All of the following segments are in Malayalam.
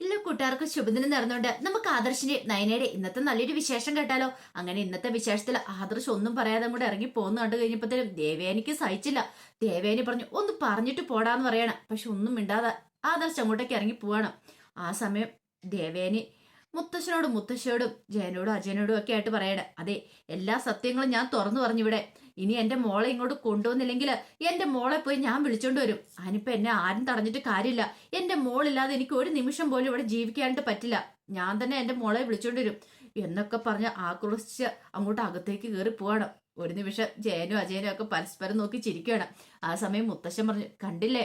ഇല്ല കൂട്ടുകാർക്ക് ശുഭദിനം നേർന്നുകൊണ്ട് നമുക്ക് ആദർശിന്റെ നയനയുടെ ഇന്നത്തെ നല്ലൊരു വിശേഷം കേട്ടാലോ? അങ്ങനെ ഇന്നത്തെ വിശേഷത്തിൽ ആദർശ് ഒന്നും പറയാതെ കൂടെ ഇറങ്ങി പോകുന്ന കണ്ടു കഴിഞ്ഞപ്പോഴത്തേനും ദേവേനിക്ക് സഹിച്ചില്ല. ദേവേനി പറഞ്ഞു ഒന്ന് പറഞ്ഞിട്ട് പോടാന്ന് പറയണം. പക്ഷെ ഒന്നും മിണ്ടാതെ ആദർശ് അങ്ങോട്ടേക്ക് ഇറങ്ങി പോവാണ്. ആ സമയം ദേവേനി മുത്തശ്ശനോടും മുത്തശ്ശിയോടും ജയനോടും അജയനോടും ഒക്കെ ആയിട്ട് പറയണേ. അതെ എല്ലാ സത്യങ്ങളും ഞാൻ തുറന്നു പറഞ്ഞു ഇവിടെ ഇനി എന്റെ മോളെ ഇങ്ങോട്ട് കൊണ്ടുവന്നില്ലെങ്കിൽ എന്റെ മോളെ പോയി ഞാൻ വിളിച്ചോണ്ട് വരും. അതിനിപ്പോ എന്നെ ആരും തടഞ്ഞിട്ട് കാര്യമില്ല. എന്റെ മോളില്ലാതെ എനിക്ക് ഒരു നിമിഷം പോലും ഇവിടെ ജീവിക്കാനായിട്ട് പറ്റില്ല. ഞാൻ തന്നെ എന്റെ മോളെ വിളിച്ചോണ്ട് വരും. എന്നൊക്കെ പറഞ്ഞ് ആക്രോശിച്ച് അങ്ങോട്ട് അകത്തേക്ക് കയറി പോവാണ്. ഒരു നിമിഷം ജയനും അജയനും ഒക്കെ പരസ്പരം നോക്കി ചിരിക്കുകയാണ്. ആ സമയം മുത്തശ്ശൻ പറഞ്ഞു കണ്ടില്ലേ?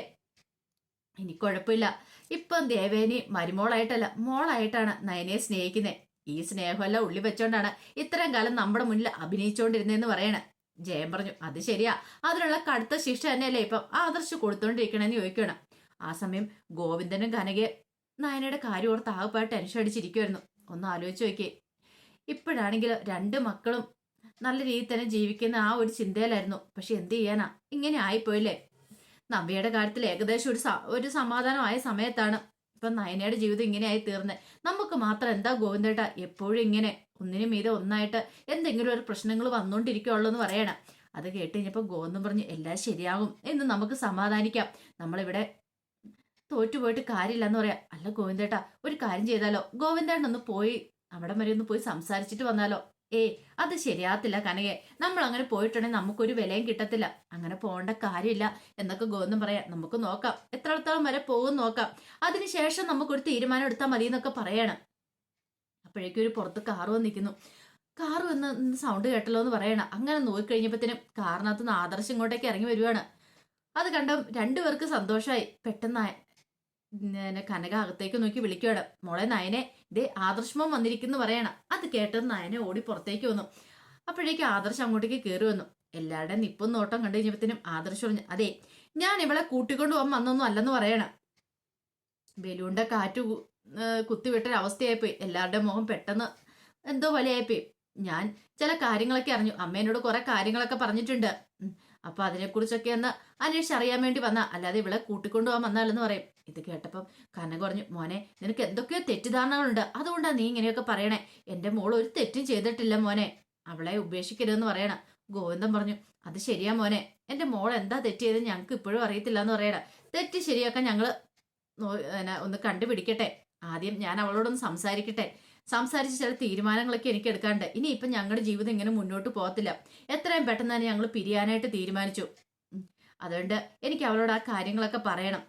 എനിക്ക് കുഴപ്പമില്ല. ഇപ്പം ദേവേനി മരുമോളായിട്ടല്ല മോളായിട്ടാണ് നയനയെ സ്നേഹിക്കുന്നത് ഈ സ്നേഹമെല്ലാം ഉള്ളി വെച്ചോണ്ടാണ് ഇത്രയും കാലം നമ്മുടെ മുന്നിൽ അഭിനയിച്ചുകൊണ്ടിരുന്നതെന്ന് പറയണേ. ജയൻ പറഞ്ഞു അത് ശരിയാ. അതിനുള്ള കടുത്ത ശിക്ഷ തന്നെയല്ലേ ഇപ്പം? ആദർശ് കൊടുത്തോണ്ടിരിക്കണെന്ന് ചോദിക്കണം ആ സമയം ഗോവിന്ദനും കനകയെ നയനയുടെ കാര്യം ഓർത്ത് ആകപ്പാട് ടെൻഷൻ അടിച്ചിരിക്കുമായിരുന്നു ഒന്ന് ആലോചിച്ച് നോക്കിയേ. ഇപ്പോഴാണെങ്കിൽ രണ്ട് മക്കളും നല്ല രീതിയിൽ തന്നെ ജീവിക്കുന്ന ആ ഒരു ചിന്തയിലായിരുന്നു. പക്ഷെ എന്ത് ചെയ്യാനാ? ഇങ്ങനെ ആയിപ്പോയില്ലേ? നവ്യയുടെ കാര്യത്തിൽ ഏകദേശം ഒരു ഒരു സമാധാനമായ സമയത്താണ്. ഇപ്പൊ നയനയുടെ ജീവിതം ഇങ്ങനെയായി തീർന്നത് നമുക്ക് മാത്രം എന്താ ഗോവിന്ദേട്ട? എപ്പോഴും ഇങ്ങനെ ഒന്നിനും മീതെ ഒന്നായിട്ട് എന്തെങ്കിലും ഒരു പ്രശ്നങ്ങൾ വന്നുകൊണ്ടിരിക്കുകയുള്ളൂ എന്ന് പറയണം. അത് കേട്ട് കഴിഞ്ഞപ്പോൾ ഗോവിന്ദൻ പറഞ്ഞു എല്ലാം ശരിയാകും എന്ന് നമുക്ക് സമാധാനിക്കാം. നമ്മളിവിടെ തോറ്റുപോയിട്ട് കാര്യമില്ല എന്ന് പറയാം. അല്ല ഗോവിന്ദേട്ടാ ഒരു കാര്യം ചെയ്താലോ? ഗോവിന്ദേട്ടൻ ഒന്ന് പോയി അവിടെ വരെ ഒന്ന് പോയി സംസാരിച്ചിട്ട് വന്നാലോ? ഏ അത് ശരിയാകത്തില്ല കനകെ. നമ്മൾ അങ്ങനെ പോയിട്ടുണ്ടെങ്കിൽ നമുക്കൊരു വിലയും കിട്ടത്തില്ല. അങ്ങനെ പോകേണ്ട കാര്യമില്ല എന്നൊക്കെ ഗോവിന്ദൻ പറയാം. നമുക്ക് നോക്കാം. എത്രത്തോളം വരെ പോകും നോക്കാം. അതിനുശേഷം നമുക്കൊരു തീരുമാനം എടുത്താൽ മതി എന്നൊക്കെ പറയണം. അപ്പോഴേക്കും ഒരു പുറത്ത് കാറ് വന്നിരിക്കുന്നു കാറ് വന്ന് സൗണ്ട് കേട്ടല്ലോ എന്ന് പറയണം. അങ്ങനെ നോക്കിക്കഴിഞ്ഞപ്പോഴത്തേനും കാറിനകത്ത് നിന്ന് ആദർശം ഇങ്ങോട്ടേക്ക് ഇറങ്ങി വരുവാണ്. അത് കണ്ട രണ്ടുപേർക്ക് സന്തോഷമായി പെട്ടെന്ന് കനക അകത്തേക്ക് നോക്കി വിളിക്കുകയാണ് മോളെ നയനെ ഇതേ ആദർശമം വന്നിരിക്കുന്നു പറയണം. അത് കേട്ടത് നയനെ ഓടി പുറത്തേക്ക് വന്നു. അപ്പോഴേക്കും ആദർശം അങ്ങോട്ടേക്ക് കയറി വന്നു. എല്ലാവരുടെയും നിപ്പും നോട്ടം കണ്ടു കഴിഞ്ഞപ്പോഴത്തേനും ആദർശം പറഞ്ഞു അതെ ഞാൻ ഇവളെ കൂട്ടിക്കൊണ്ടു പോകാൻ വന്നൊന്നും അല്ലെന്ന് പറയണം. ബലൂണിന്റെ കാറ്റ് കുത്തിവിട്ടൊരവസ്ഥയായിപ്പോയി. എല്ലാവരുടെ മുഖം പെട്ടെന്ന് എന്തോ പോലെയായിപ്പോയി. ഞാൻ ചില കാര്യങ്ങളൊക്കെ അറിഞ്ഞു. അമ്മേനോട് കുറെ കാര്യങ്ങളൊക്കെ പറഞ്ഞിട്ടുണ്ട്. അപ്പൊ അതിനെക്കുറിച്ചൊക്കെ ഒന്ന് അന്വേഷിച്ച് അറിയാൻ വേണ്ടി വന്ന. അല്ലാതെ ഇവളെ കൂട്ടിക്കൊണ്ടുപോകാൻ വന്നാലെന്ന് പറയും. ഇത് കേട്ടപ്പം കനക കുറഞ്ഞു. മോനെ നിനക്ക് എന്തൊക്കെയോ തെറ്റിദ്ധാരണകളുണ്ട്. അതുകൊണ്ടാണ് നീ ഇങ്ങനെയൊക്കെ പറയണേ. എന്റെ മോൾ ഒരു തെറ്റും ചെയ്തിട്ടില്ല മോനെ. അവളെ ഉപേക്ഷിക്കരുതെന്ന് പറയണം. ഗോവിന്ദൻ പറഞ്ഞു അത് ശരിയാ മോനെ. എന്റെ മോൾ എന്താ തെറ്റ് ചെയ്ത് ഞങ്ങൾക്ക് ഇപ്പോഴും അറിയത്തില്ല എന്ന് പറയണ. തെറ്റ് ശരിയാക്കാൻ ഞങ്ങൾ ഒന്ന് കണ്ടുപിടിക്കട്ടെ. ആദ്യം ഞാൻ അവളോടൊന്ന് സംസാരിക്കട്ടെ. സംസാരിച്ച് ചില തീരുമാനങ്ങളൊക്കെ എനിക്ക് എടുക്കാണ്ട് ഇനി ഇപ്പം ഞങ്ങളുടെ ജീവിതം ഇങ്ങനെ മുന്നോട്ട് പോകത്തില്ല. എത്രയും പെട്ടെന്ന് തന്നെ ഞങ്ങൾ പിരിയാനായിട്ട് തീരുമാനിച്ചു. അതുകൊണ്ട് എനിക്ക് അവളോട് ആ കാര്യങ്ങളൊക്കെ പറയണം.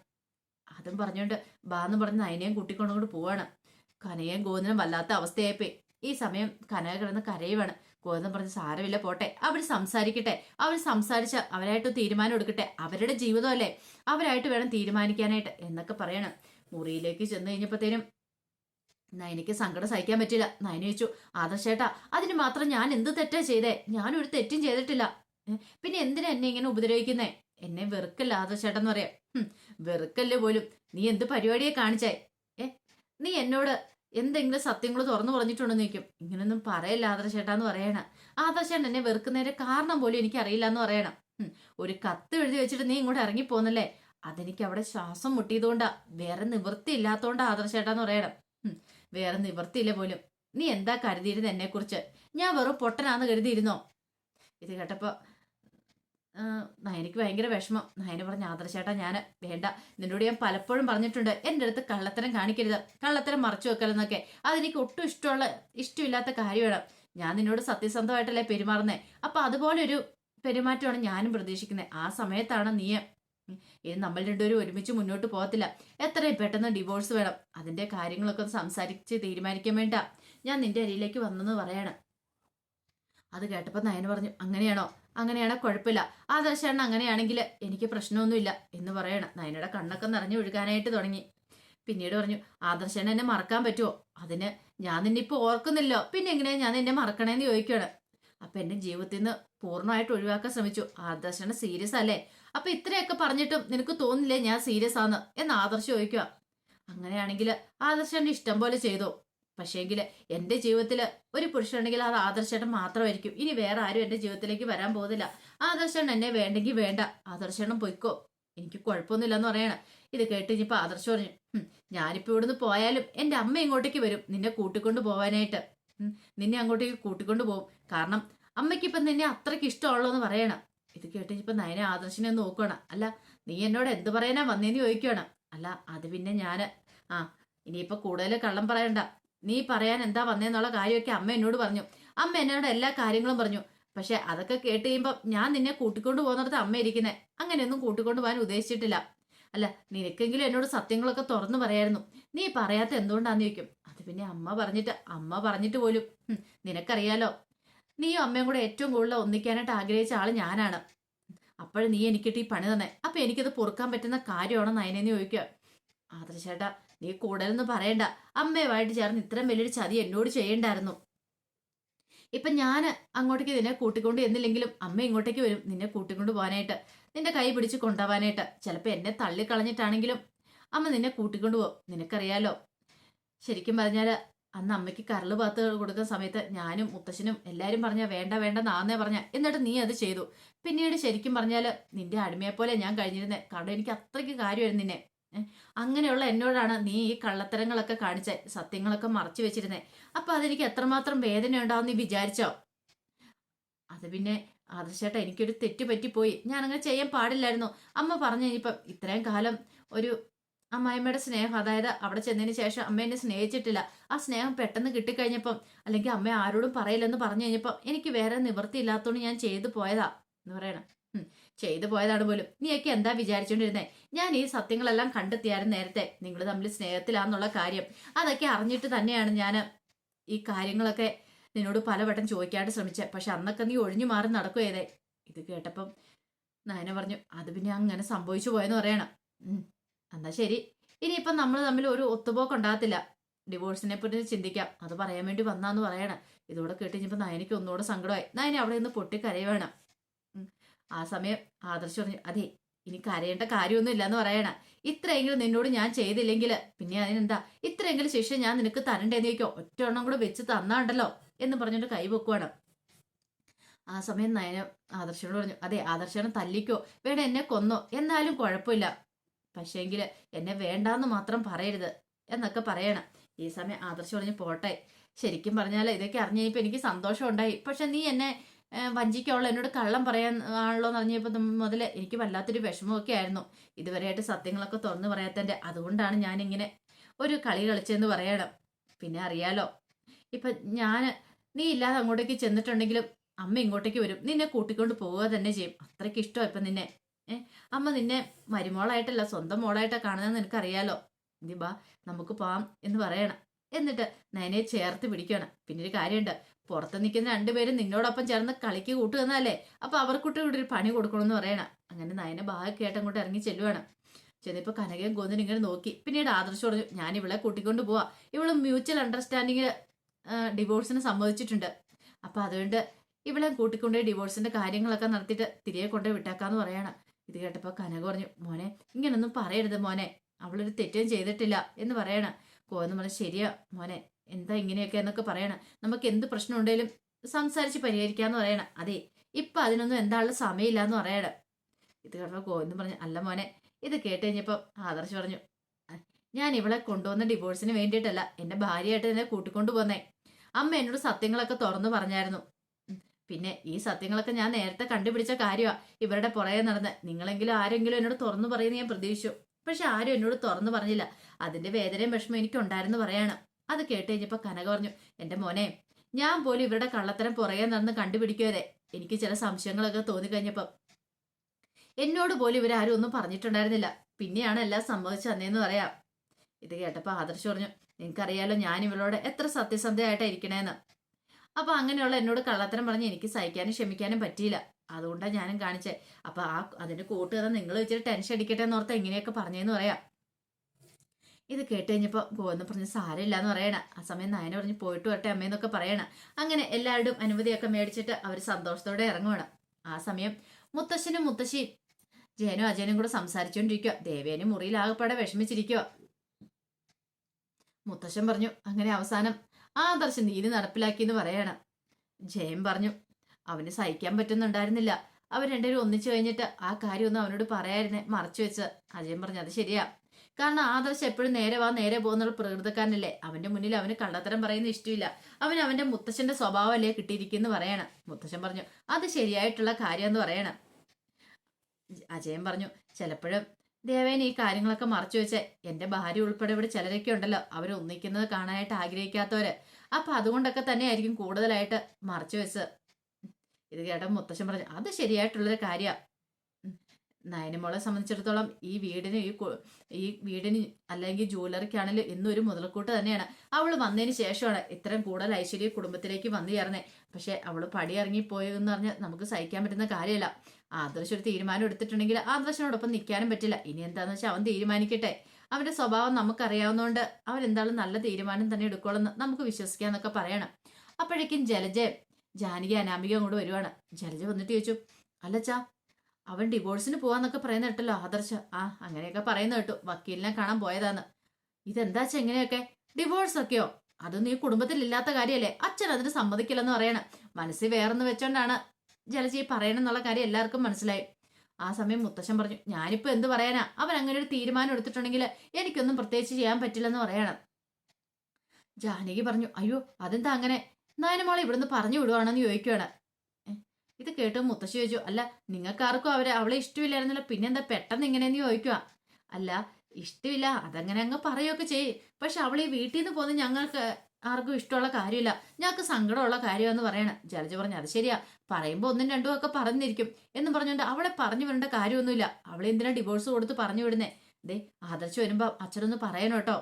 അതും പറഞ്ഞുകൊണ്ട് ബാന്ന് പറഞ്ഞ് നയനയും കൂട്ടിക്കൊണ്ടുകൊണ്ട് പോവാണ്. കനയും ഗോവിന്ദനും വല്ലാത്ത അവസ്ഥയായിപ്പോയി. ഈ സമയം കനക കിടന്ന് കരയുവാണ്. ഗോവിന്ദൻ പറഞ്ഞ് സാരമില്ല പോട്ടെ. അവർ സംസാരിക്കട്ടെ. അവർ സംസാരിച്ച അവരായിട്ട് തീരുമാനം എടുക്കട്ടെ. അവരുടെ ജീവിതമല്ലേ. അവരായിട്ട് വേണം തീരുമാനിക്കാനായിട്ട് എന്നൊക്കെ പറയണം. മുറിയിലേക്ക് ചെന്ന് കഴിഞ്ഞപ്പോഴത്തേനും നയനിക്ക് സങ്കടം സഹിക്കാൻ പറ്റില്ല. നയന ചോദിച്ചു ആദർശേട്ടാ അതിന് മാത്രം ഞാൻ എന്ത് തെറ്റാ ചെയ്തേ? ഞാനൊരു തെറ്റും ചെയ്തിട്ടില്ല. പിന്നെ എന്തിനാ എന്നെ ഇങ്ങനെ ഉപദ്രവിക്കുന്നേ? എന്നെ വെറുക്കല്ല ആദർശേട്ടൻ എന്ന് പറയാം? വെറുക്കല്ലേ പോലും? നീ എന്ത് പരിപാടിയെ കാണിച്ചേ? ഏ നീ എന്നോട് എന്തെങ്കിലും സത്യങ്ങൾ തുറന്നു പറഞ്ഞിട്ടുണ്ടോ നിൽക്കും ഇങ്ങനൊന്നും പറയല്ല ആദർശേട്ടാന്ന് പറയണ. ആദർശേട്ടൻ എന്നെ വെറുക്കുന്നതിന്റെ കാരണം പോലും എനിക്കറിയില്ല എന്ന് പറയണം. ഒരു കത്ത് എഴുതി വെച്ചിട്ട് നീ ഇങ്ങോട്ട് ഇറങ്ങി പോന്നല്ലേ അതെനിക്ക് അവിടെ ശ്വാസം മുട്ടിയതുകൊണ്ടാ. വേറെ നിവൃത്തി ഇല്ലാത്തോണ്ടാ ആദർശേട്ടാന്ന് പറയണം. വേറെ നിവൃത്തിയില്ല പോലും. നീ എന്താ കരുതിയിരുന്ന എന്നെ കുറിച്ച് ഞാൻ വെറും പൊട്ടനാന്ന് കരുതിയിരുന്നോ? ഇത് കേട്ടപ്പോ നയനിക്ക് ഭയങ്കര വിഷമം. നയന് പറഞ്ഞ ആദർശേട്ടാ ഞാൻ വേണ്ട. നിന്നോട് ഞാൻ പലപ്പോഴും പറഞ്ഞിട്ടുണ്ട്. എന്റെ അടുത്ത് കള്ളത്തരം കാണിക്കരുത്. കള്ളത്തരം മറച്ചു വെക്കലെന്നൊക്കെ അതെനിക്ക് ഒട്ടും ഇഷ്ടമുള്ള ഇഷ്ടമില്ലാത്ത കാര്യമാണ്. ഞാൻ നിന്നോട് സത്യസന്ധമായിട്ടല്ലേ പെരുമാറുന്നേ? അപ്പൊ അതുപോലെ ഒരു പെരുമാറ്റമാണ് ഞാനും പ്രതീക്ഷിക്കുന്നത് ആ സമയത്താണ് നീ ഇത് നമ്മൾ രണ്ടുപേരും ഒരുമിച്ച് മുന്നോട്ട് പോകത്തില്ല. എത്രയും പെട്ടെന്ന് ഡിവോഴ്സ് വേണം. അതിന്റെ കാര്യങ്ങളൊക്കെ ഒന്ന് സംസാരിച്ച് തീരുമാനിക്കാൻ വേണ്ട. ഞാൻ നിന്റെ അരിയിലേക്ക് വന്നെന്ന് പറയാണ്. അത് കേട്ടപ്പോൾ നയന പറഞ്ഞു അങ്ങനെയാണോ? അങ്ങനെയാണോ കുഴപ്പമില്ല. ആ ദശാണ് അങ്ങനെയാണെങ്കിൽ എനിക്ക് പ്രശ്നമൊന്നുമില്ല എന്ന് പറയണം. നയനയുടെ കണ്ണൊക്കെ നിറഞ്ഞു ഒഴുകാനായിട്ട് തുടങ്ങി. പിന്നീട് പറഞ്ഞു ആദർശേണ്ണ എന്നെ മറക്കാൻ പറ്റുമോ? അതിന് ഞാൻ നിന്നെ ഇപ്പൊ ഓർക്കുന്നില്ലോ. പിന്നെ എങ്ങനെയാ ഞാൻ എന്നെ മറക്കണേന്ന് ചോദിക്കുകയാണ്. അപ്പൊ എന്റെ ജീവിതത്തിൽ നിന്ന് പൂർണമായിട്ട് ഒഴിവാക്കാൻ ശ്രമിച്ചു. ആദർശന സീരിയസ് അല്ലേ? അപ്പൊ ഇത്രയൊക്കെ പറഞ്ഞിട്ടും നിനക്ക് തോന്നില്ലേ ഞാൻ സീരിയസ് ആന്ന്? എന്ന് ആദർശ് ചോദിക്കുക അങ്ങനെയാണെങ്കിൽ ആദർശന്റെ ഇഷ്ടം പോലെ ചെയ്തു. പക്ഷേങ്കിൽ എന്റെ ജീവിതത്തിൽ ഒരു പുരുഷനുണ്ടെങ്കിൽ അത് ആദർശേട്ടൻ മാത്രമായിരിക്കും. ഇനി വേറെ ആരും എന്റെ ജീവിതത്തിലേക്ക് വരാൻ പോകുന്നില്ല. ആദർശൻ എന്നെ വേണ്ടെങ്കിൽ വേണ്ട. ആദർശേട്ടൻ പൊയ്ക്കോ. എനിക്ക് കുഴപ്പമൊന്നുമില്ലെന്ന് പറയണം. ഇത് കേട്ട് കഴിഞ്ഞപ്പോൾ ആദർശ് പറഞ്ഞു "ഹും, ഞാനിപ്പോ ഇവിടുന്ന് പോയാലും എന്റെ അമ്മ ഇങ്ങോട്ടേക്ക് വരും നിന്നെ കൂട്ടിക്കൊണ്ട് പോവാനായിട്ട്. നിന്നെ അങ്ങോട്ടേക്ക് കൂട്ടിക്കൊണ്ട് പോകും കാരണം അമ്മയ്ക്ക് ഇപ്പം നിന്നെ അത്രയ്ക്ക് ഇഷ്ടമുള്ളൂ എന്ന് പറയണം. ഇത് കേട്ട് ഇപ്പൊ നയനെ ആദർശിനെ നോക്കണം അല്ല നീ എന്നോട് എന്ത് പറയാനാ വന്നേന്ന് ചോദിക്കണം അല്ല അത് പിന്നെ ഞാൻ ആ ഇനിയിപ്പൊ കൂടുതൽ കള്ളം പറയണ്ട. നീ പറയാൻ എന്താ വന്നേന്നുള്ള കാര്യമൊക്കെ അമ്മ എന്നോട് പറഞ്ഞു. അമ്മ എന്നോട് എല്ലാ കാര്യങ്ങളും പറഞ്ഞു. പക്ഷെ അതൊക്കെ കേട്ട് കഴിയുമ്പോൾ ഞാൻ നിന്നെ കൂട്ടിക്കൊണ്ട് പോകുന്നിടത്ത് അമ്മ ഇരിക്കുന്നത് അങ്ങനെയൊന്നും കൂട്ടിക്കൊണ്ട് പോകാൻ ഉദ്ദേശിച്ചിട്ടില്ല. അല്ല നിനക്കെങ്കിലും എന്നോട് സത്യങ്ങളൊക്കെ തുറന്നു പറയായിരുന്നു. നീ പറയാത്ത എന്തുകൊണ്ടാന്ന് ചോദിക്കും. അത് പിന്നെ അമ്മ പറഞ്ഞിട്ട് അമ്മ പറഞ്ഞിട്ട് പോലും. നിനക്കറിയാലോ? നീയും അമ്മയും കൂടെ ഏറ്റവും കൂടുതൽ ഒന്നിക്കാനായിട്ട് ആഗ്രഹിച്ച ആൾ ഞാനാണ്. അപ്പോൾ നീ എനിക്കിട്ട് ഈ പണി തന്നെ. അപ്പൊ എനിക്കത് പൊറുക്കാൻ പറ്റുന്ന കാര്യമാണോ നയനെന്ന് ചോദിക്കുക ആദർശേട്ടാ നീ കൂടുതലൊന്നും പറയണ്ട. അമ്മയുമായിട്ട് ചേർന്ന് ഇത്രയും വലിയൊരു ചതി എന്നോട് ചെയ്യണ്ടായിരുന്നു. ഇപ്പൊ ഞാൻ അങ്ങോട്ടേക്ക് നിന്നെ കൂട്ടിക്കൊണ്ട് എന്നില്ലെങ്കിലും അമ്മ ഇങ്ങോട്ടേക്ക് വരും നിന്നെ കൂട്ടിക്കൊണ്ട് പോകാനായിട്ട്. നിന്റെ കൈ പിടിച്ച് കൊണ്ടുപോകാനായിട്ട്. ചിലപ്പോൾ എന്നെ തള്ളിക്കളഞ്ഞിട്ടാണെങ്കിലും അമ്മ നിന്നെ കൂട്ടിക്കൊണ്ട് പോകും നിനക്കറിയാലോ. ശരിക്കും പറഞ്ഞാൽ അന്ന് അമ്മയ്ക്ക് കരൾ പാത്ത് കൊടുക്കുന്ന സമയത്ത് ഞാനും മുത്തശ്ശനും എല്ലാരും പറഞ്ഞ വേണ്ട വേണ്ട നാന്നേ പറഞ്ഞ. എന്നിട്ട് നീ അത് ചെയ്തു. പിന്നീട് ശരിക്കും പറഞ്ഞാൽ നിന്റെ അടിമയെ പോലെ ഞാൻ കഴിഞ്ഞിരുന്നേ. കാരണം എനിക്ക് അത്രയ്ക്ക് കാര്യമായിരുന്നു നിന്നെ. അങ്ങനെയുള്ള എന്നോടാണ് നീ ഈ കള്ളത്തരങ്ങളൊക്കെ കാണിച്ച സത്യങ്ങളൊക്കെ മറച്ചു വെച്ചിരുന്നേ. അപ്പൊ അതെനിക്ക് എത്രമാത്രം വേദന ഉണ്ടാവും നീ വിചാരിച്ചോ? അത് പിന്നെ ആദർശേട്ടാ എനിക്കൊരു തെറ്റ് പറ്റിപ്പോയി. ഞാൻ അങ്ങനെ ചെയ്യാൻ പാടില്ലായിരുന്നു. അമ്മ പറഞ്ഞു കഴിഞ്ഞപ്പം ഇത്രയും കാലം ഒരു അമ്മായിമ്മയുടെ സ്നേഹം അതായത് അവിടെ ചെന്നതിന് ശേഷം അമ്മ എന്നെ സ്നേഹിച്ചിട്ടില്ല. ആ സ്നേഹം പെട്ടെന്ന് കിട്ടിക്കഴിഞ്ഞപ്പം അല്ലെങ്കിൽ അമ്മ ആരോടും പറയില്ലെന്ന് പറഞ്ഞു കഴിഞ്ഞപ്പം എനിക്ക് വേറെ നിവൃത്തി നിവൃത്തിയില്ലാത്തതുകൊണ്ട് ഞാൻ ചെയ്തു പോയതാ എന്ന് പറയണം. ചെയ്തു പോയതാണ് പോലും. നീയൊക്കെ എന്താ വിചാരിച്ചോണ്ടിരുന്നേ? ഞാൻ ഈ സത്യങ്ങളെല്ലാം കണ്ടെത്തിയായിരുന്നു നേരത്തെ. നിങ്ങൾ തമ്മിൽ സ്നേഹത്തിലാന്നുള്ള കാര്യം. അതൊക്കെ അറിഞ്ഞിട്ട് തന്നെയാണ് ഞാൻ ഈ കാര്യങ്ങളൊക്കെ നിന്നോട് പലവട്ടം ചോദിക്കാണ്ട് ശ്രമിച്ചത് പക്ഷെ അന്നൊക്കെ നീ ഒഴിഞ്ഞു മാറി നടക്കുകയതേ ഇത് കേട്ടപ്പം നയന പറഞ്ഞു അത് പിന്നെ അങ്ങനെ സംഭവിച്ചു പോയെന്ന് പറയണം. എന്നാ ശരി? ഇനിയിപ്പം നമ്മൾ തമ്മിൽ ഒരു ഒത്തുപോക്ക് ഉണ്ടാകത്തില്ല. ഡിവോഴ്സിനെ പറ്റി ചിന്തിക്കാം. അത് പറയാൻ വേണ്ടി വന്നാന്ന് പറയണം. ഇതോടെ കേട്ട് കഴിഞ്ഞപ്പോൾ നയനിക്ക് ഒന്നുകൂടെ സങ്കടമായി. നയനി അവിടെ നിന്ന് പൊട്ടിക്കരയുവാണ് കരയുവേണം. ആ സമയം ആദർശ് പറഞ്ഞു അതെ ഇനി കരയേണ്ട കാര്യമൊന്നും ഇല്ലെന്ന് പറയണം. ഇത്രയെങ്കിലും നിന്നോട് ഞാൻ ചെയ്തില്ലെങ്കിൽ പിന്നെ അതിനെന്താ? ഇത്രയെങ്കിലും ശിക്ഷ ഞാൻ നിനക്ക് തരണ്ടേന്ന് ചോദിക്കോ? ഒറ്റ എണ്ണം കൂടെ വെച്ച് തന്നാണ്ടല്ലോ? എന്ന് പറഞ്ഞുകൊണ്ട് കൈ വെക്കുവാണ് ആ സമയം നയന ആദർശനോട് പറഞ്ഞു അതെ ആദർശനെ തല്ലിക്കോ? വേണം എന്നെ കൊന്നോ. എന്നാലും കുഴപ്പമില്ല. പക്ഷേങ്കിൽ എന്നെ വേണ്ടാന്ന് മാത്രം പറയരുത് എന്നൊക്കെ പറയണം. ഈ സമയം ആദർശം പറഞ്ഞ് പോട്ടെ. ശരിക്കും പറഞ്ഞാൽ ഇതൊക്കെ അറിഞ്ഞു കഴിഞ്ഞപ്പോൾ എനിക്ക് സന്തോഷം ഉണ്ടായി പക്ഷെ നീ എന്നെ വഞ്ചിക്കുള്ള എന്നോട് കള്ളം പറയാൻ ആണല്ലോ എന്ന് അറിഞ്ഞപ്പോൾ മുതൽ എനിക്ക് വല്ലാത്തൊരു വിഷമമൊക്കെ ആയിരുന്നു. ഇതുവരെയായിട്ട് സത്യങ്ങളൊക്കെ തുറന്നു പറയാത്തതിന്റെ അതുകൊണ്ടാണ് ഞാനിങ്ങനെ ഒരു കളി കളിച്ചതെന്ന് പറയണം. പിന്നെ അറിയാലോ ഇപ്പം ഞാൻ നീ ഇല്ലാതെ അങ്ങോട്ടേക്ക് ചെന്നിട്ടുണ്ടെങ്കിലും അമ്മ ഇങ്ങോട്ടേക്ക് വരും. നിന്നെ കൂട്ടിക്കൊണ്ട് പോവുക തന്നെ ചെയ്യും. അത്രയ്ക്ക് ഇഷ്ടമാണ് ഇപ്പം നിന്നെ. ഏ അമ്മ നിന്നെ മരുമോളായിട്ടല്ല സ്വന്തം മോളായിട്ടാ കാണുന്നതെന്ന് നിനക്കറിയാലോ? നീ ബാ നമുക്ക് പോവാം എന്ന് പറയണം. എന്നിട്ട് നയനെ ചേർത്ത് പിടിക്കണം. പിന്നെ ഒരു കാര്യമുണ്ട്. പുറത്ത് നിൽക്കുന്ന രണ്ടുപേരും നിന്നോടൊപ്പം ചേർന്ന് കളിക്ക് കൂട്ടുകന്നല്ലേ അപ്പൊ അവർക്കൂട്ട് ഇവിടെ ഒരു പണി കൊടുക്കണമെന്ന് പറയണം. അങ്ങനെ നയനെ ബാഗ് കേട്ടം അങ്ങോട്ട് ഇറങ്ങി ചെല്ലുവാണ്. ചെന്നിപ്പോ കനകയും ഗോന്തിനും ഇങ്ങനെ നോക്കി. പിന്നീട് ആദർശ് പറഞ്ഞു ഞാൻ ഇവളെ കൂട്ടിക്കൊണ്ട് പോവാ. ഇവൾ മ്യൂച്വൽ അണ്ടർസ്റ്റാൻഡിങ് ഡിവോഴ്സിന് സമ്മതിച്ചിട്ടുണ്ട്. അപ്പൊ അതുകൊണ്ട് ഇവളെ കൂട്ടിക്കൊണ്ടുപോയി ഡിവോഴ്സിന്റെ കാര്യങ്ങളൊക്കെ നടത്തിയിട്ട് തിരികെ കൊണ്ടുപോയി വിട്ടേക്കാന്ന് പറയണം. ഇത് കേട്ടപ്പോ കനക പറഞ്ഞു മോനെ ഇങ്ങനൊന്നും പറയരുത് മോനെ. അവളൊരു തെറ്റും ചെയ്തിട്ടില്ല എന്ന് പറയണം. കോന്ന് പറഞ്ഞ ശരിയാ മോനെ എന്താ ഇങ്ങനെയൊക്കെ എന്നൊക്കെ പറയണം. നമുക്ക് എന്ത് പ്രശ്നം ഉണ്ടെങ്കിലും സംസാരിച്ച് പരിഹരിക്കാന്ന് പറയണം. അതെ ഇപ്പൊ അതിനൊന്നും എന്താളുടെ സമയമില്ല എന്ന് പറയണം. ഇത് കേട്ടപ്പോ കോന്ന് പറഞ്ഞു അല്ല മോനെ. ഇത് കേട്ട് കഴിഞ്ഞപ്പോ ആദർശ് പറഞ്ഞു ഞാൻ ഇവളെ കൊണ്ടുവന്ന ഡിവോഴ്സിന് വേണ്ടിയിട്ടല്ല എന്റെ ഭാര്യയായിട്ട് എന്നെ കൂട്ടിക്കൊണ്ടു പോന്നേ അമ്മ എന്നോട് സത്യങ്ങളൊക്കെ തുറന്നു പറഞ്ഞായിരുന്നു. പിന്നെ ഈ സത്യങ്ങളൊക്കെ ഞാൻ നേരത്തെ കണ്ടുപിടിച്ച കാര്യമാ ഇവരുടെ പുറകെ നടന്ന് നിങ്ങളെങ്കിലും ആരെങ്കിലും എന്നോട് തുറന്നു പറയുന്ന ഞാൻ പ്രതീക്ഷിച്ചു. പക്ഷെ ആരും എന്നോട് തുറന്നു പറഞ്ഞില്ല. അതിന്റെ വേദനയും വിഷമം എനിക്കുണ്ടായിരുന്നു പറയാണ്. അത് കേട്ട് കഴിഞ്ഞപ്പോ കനക പറഞ്ഞു എന്റെ മോനെ ഞാൻ പോലും ഇവരുടെ കള്ളത്തരം പുറകെ നടന്ന് കണ്ടുപിടിക്കുവരെ എനിക്ക് ചില സംശയങ്ങളൊക്കെ തോന്നിക്കഴിഞ്ഞപ്പം എന്നോട് പോലും ഇവരാരും ഒന്നും പറഞ്ഞിട്ടുണ്ടായിരുന്നില്ല. പിന്നെയാണ് എല്ലാം സംഭവിച്ചു അന്നേന്ന് പറയാം. ഇത് കേട്ടപ്പോ ആദർശ് പറഞ്ഞു നിനക്കറിയാലോ ഞാൻ ഇവരോട് എത്ര സത്യസന്ധയായിട്ടാ ഇരിക്കണേന്ന്. അപ്പൊ അങ്ങനെയുള്ള എന്നോട് കള്ളത്തരം പറഞ്ഞ് എനിക്ക് സഹിക്കാനും ക്ഷമിക്കാനും പറ്റിയില്ല. അതുകൊണ്ടാണ് ഞാനും കാണിച്ചേ. അപ്പൊ ആ അതിന്റെ കൂട്ടുകഥ നിങ്ങൾ വെച്ചിട്ട് ടെൻഷൻ അടിക്കട്ടെ എന്ന് ഓർത്ത് എങ്ങനെയൊക്കെ പറഞ്ഞേന്ന് പറയാം. ഇത് കേട്ട് കഴിഞ്ഞപ്പോ ഗോവെന്ന് പറഞ്ഞ് സാരമില്ല എന്ന് പറയണ. ആ സമയം നയന പറഞ്ഞ് പോയിട്ട് വരട്ടെ അമ്മയെന്നൊക്കെ പറയണ. അങ്ങനെ എല്ലാവരുടെയും അനുമതിയൊക്കെ മേടിച്ചിട്ട് അവർ സന്തോഷത്തോടെ ഇറങ്ങുവാണ്. ആ സമയം മുത്തശ്ശനും മുത്തശ്ശിയും ജയനും അജയനും കൂടെ സംസാരിച്ചുകൊണ്ടിരിക്കുക ദേവേനും മുറിയിൽ ആകെപ്പാടെ വിഷമിച്ചിരിക്കുക മുത്തശ്ശൻ പറഞ്ഞു അങ്ങനെ അവസാനം ആദർശം നീതി നടപ്പിലാക്കി എന്ന് പറയണം. ജയൻ പറഞ്ഞു അവന് സഹിക്കാൻ പറ്റുന്നുണ്ടായിരുന്നില്ല. അവർ രണ്ടുപേരും ഒന്നിച്ചു കഴിഞ്ഞിട്ട് ആ കാര്യമൊന്നും അവനോട് പറയായിരുന്നേ മറച്ചു വെച്ച്. അജയൻ പറഞ്ഞു അത് ശരിയാ. കാരണം ആദർശം എപ്പോഴും നേരെ വാ നേരെ പോകുന്നുള്ള പ്രകൃതക്കാരനല്ലേ. അവന്റെ മുന്നിൽ അവന് കള്ളത്തരം പറയുന്ന ഇഷ്ടമില്ല. അവൻ അവന്റെ മുത്തശ്ശന്റെ സ്വഭാവമല്ലേ കിട്ടിയിരിക്കുന്നു പറയണം. മുത്തശ്ശൻ പറഞ്ഞു അത് ശരിയായിട്ടുള്ള കാര്യം എന്ന് പറയണം. അജയൻ പറഞ്ഞു ചിലപ്പോഴും ദേവേൻ ഈ കാര്യങ്ങളൊക്കെ മറച്ചു വെച്ച് എന്റെ ഭാര്യ ഉൾപ്പെടെ ഇവിടെ ചിലരൊക്കെ ഉണ്ടല്ലോ. അവർ ഒന്നിക്കുന്നത് കാണാനായിട്ട് ആഗ്രഹിക്കാത്തവര്. അപ്പൊ അതുകൊണ്ടൊക്കെ തന്നെയായിരിക്കും കൂടുതലായിട്ട് മറച്ചു വെച്ച്. ഇത് കേട്ട മുത്തശ്ശൻ പറഞ്ഞു അത് ശരിയായിട്ടുള്ളൊരു കാര്യമാണ് നയനമോളെ സംബന്ധിച്ചിടത്തോളം ഈ വീടിന് ഈ ഈ വീടിന് അല്ലെങ്കിൽ ജ്വല്ലറിക്കാണെങ്കിലും ഇന്നൊരു മുതൽക്കൂട്ട് തന്നെയാണ്. അവൾ വന്നതിന് ശേഷമാണ് ഇത്രയും കൂടുതൽ ഐശ്വര്യ കുടുംബത്തിലേക്ക് വന്നു ചേർന്നേ. പക്ഷെ അവൾ പടി ഇറങ്ങിപ്പോയെന്ന് പറഞ്ഞാൽ നമുക്ക് സഹിക്കാൻ പറ്റുന്ന കാര്യമല്ല. ആദർശ് ഒരു തീരുമാനം എടുത്തിട്ടുണ്ടെങ്കിൽ ആദർശനോടൊപ്പം നിൽക്കാനും പറ്റില്ല. ഇനി എന്താണെന്ന് വെച്ചാൽ അവൻ തീരുമാനിക്കട്ടെ. അവന്റെ സ്വഭാവം നമുക്കറിയാവുന്നതുകൊണ്ട് അവൻ എന്തായാലും നല്ല തീരുമാനം തന്നെ എടുക്കുള്ളെന്ന് നമുക്ക് വിശ്വസിക്കാന്നൊക്കെ പറയണം. അപ്പോഴേക്കും ജലജ ജാനകി അനാമിക അങ്ങോട്ട് വരുവാണ്. ജലജ വന്നിട്ട് ചോദിച്ചു അല്ലച്ചാ അവൻ ഡിവോഴ്സിന് പോവാന്നൊക്കെ പറയുന്ന കേട്ടല്ലോ ആദർശ. ആ അങ്ങനെയൊക്കെ പറയുന്ന കേട്ടു. വക്കീലിനെ കാണാൻ പോയതാന്ന്. ഇതെന്താച്ചാ എങ്ങനെയൊക്കെ ഡിവോഴ്സ് ഒക്കെയോ? അതൊന്നും ഈ കുടുംബത്തിൽ ഇല്ലാത്ത കാര്യമല്ലേ അച്ഛൻ അതിന് സമ്മതിക്കില്ലെന്ന് പറയണം. മനസ്സിൽ വേറെന്ന് വെച്ചോണ്ടാണ് ജലജി പറയണം എന്നുള്ള കാര്യം എല്ലാവർക്കും മനസ്സിലായി. ആ സമയം മുത്തശ്ശൻ പറഞ്ഞു ഞാനിപ്പോ എന്ത് പറയാനാ? അവൻ അങ്ങനെ ഒരു തീരുമാനം എടുത്തിട്ടുണ്ടെങ്കിൽ എനിക്കൊന്നും പ്രത്യേകിച്ച് ചെയ്യാൻ പറ്റില്ലെന്ന് പറയണം. ജാനകി പറഞ്ഞു അയ്യോ അതെന്താ അങ്ങനെ? നയനമോളെ ഇവിടുന്ന് പറഞ്ഞു വിടുവാണെന്ന് ചോദിക്കുവാണ്. ഇത് കേട്ട് മുത്തശ്ശി ചോദിച്ചു അല്ല നിങ്ങൾക്കാർക്കും അവരെ അവളെ ഇഷ്ടമില്ലായിരുന്നല്ലോ പിന്നെന്താ പെട്ടെന്ന് ഇങ്ങനെയെന്ന് ചോദിക്കുക അല്ല ഇഷ്ടമില്ല അതങ്ങനെ അങ്ങ് പറയുകയൊക്കെ ചെയ്യും പക്ഷെ അവൾ ഈ വീട്ടിൽ നിന്ന് പോകുന്നത് ഞങ്ങൾക്ക് ആർക്കും ഇഷ്ടമുള്ള കാര്യമില്ല. ഞങ്ങൾക്ക് സങ്കടമുള്ള കാര്യമെന്ന് പറയണം. ജലജ പറഞ്ഞു അത് ശരിയാ. പറയുമ്പോൾ ഒന്നും രണ്ടും ഒക്കെ പറഞ്ഞിരിക്കും. എന്ന് പറഞ്ഞുകൊണ്ട് അവളെ പറഞ്ഞു വിടേണ്ട കാര്യമൊന്നുമില്ല. അവളെ എന്തിനാ ഡിവോഴ്സ് കൊടുത്ത് പറഞ്ഞു വിടുന്നേ? ദേ ആദർശ് വരുമ്പോൾ അച്ഛനൊന്ന് പറയണം കേട്ടോ.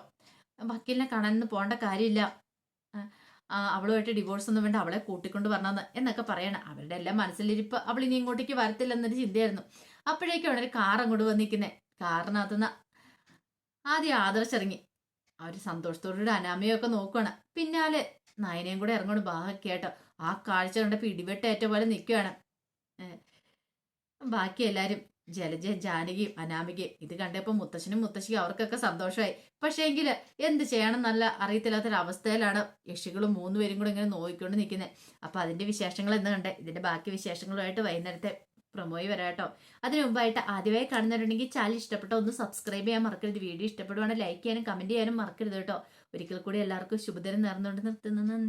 വക്കീലിനെ കാണാനൊന്നും പോകേണ്ട കാര്യമില്ല. അവളുമായിട്ട് ഡിവോഴ്സ് ഒന്നും വേണ്ട അവളെ കൂട്ടിക്കൊണ്ട് വരണമെന്ന് എന്നൊക്കെ പറയണം. അവരുടെ എല്ലാം മനസ്സിലിരിപ്പ് അവൾ ഇനി ഇങ്ങോട്ടേക്ക് വരത്തില്ലെന്നൊരു ചിന്തയായിരുന്നു. അപ്പോഴേക്കാണ് ഒരു കാർ അങ്ങോട്ട് വന്നിരിക്കുന്നത് കാറിനകത്തുനിന്ന് ആദ്യം ആദർശിറങ്ങി. അവർ സന്തോഷത്തോടുകൂടി അനാമയൊക്കെ നോക്കുകയാണ് പിന്നാലെ നയനയും കൂടെ ഇറങ്ങോട്ട് ബാക്കി ആയിട്ടോ ആ കാഴ്ച കണ്ടപ്പോൾ ഇടിവെട്ടേറ്റ പോലെ നിൽക്കുകയാണ് ബാക്കി എല്ലാരും. ജലജ ജാനകിയും അനാമികയും ഇത് കണ്ടപ്പോൾ മുത്തശ്ശനും മുത്തശ്ശിയും അവർക്കൊക്കെ സന്തോഷമായി പക്ഷേ എങ്കിൽ എന്ത് ചെയ്യണം നല്ല അറിയത്തില്ലാത്തൊരവസ്ഥയിലാണ് യക്ഷികളും മൂന്നുപേരും കൂടെ ഇങ്ങനെ നോക്കിക്കൊണ്ട് നിൽക്കുന്നത്. അപ്പോൾ അതിന്റെ വിശേഷങ്ങൾ എന്ന് കണ്ടേ? ഇതിന്റെ ബാക്കി വിശേഷങ്ങളുമായിട്ട് വൈകുന്നേരത്തെ പ്രൊമോയി വരാട്ടോ അതിനു മുമ്പായിട്ട് ആദ്യമായി കാണുന്നവരുണ്ടെങ്കിൽ ചാനൽ ഇഷ്ടപ്പെട്ടോ ഒന്ന് സബ്സ്ക്രൈബ് ചെയ്യാൻ മറക്കരുത്. വീഡിയോ ഇഷ്ടപ്പെടുവാണെങ്കിൽ ലൈക്ക് ചെയ്യാനും കമന്റ് ചെയ്യാനും മറക്കരുത് കേട്ടോ. ഒരിക്കൽ കൂടി എല്ലാവർക്കും ശുഭദിനം നേർന്നുകൊണ്ട് നിർത്തുന്നു. നന്ദി.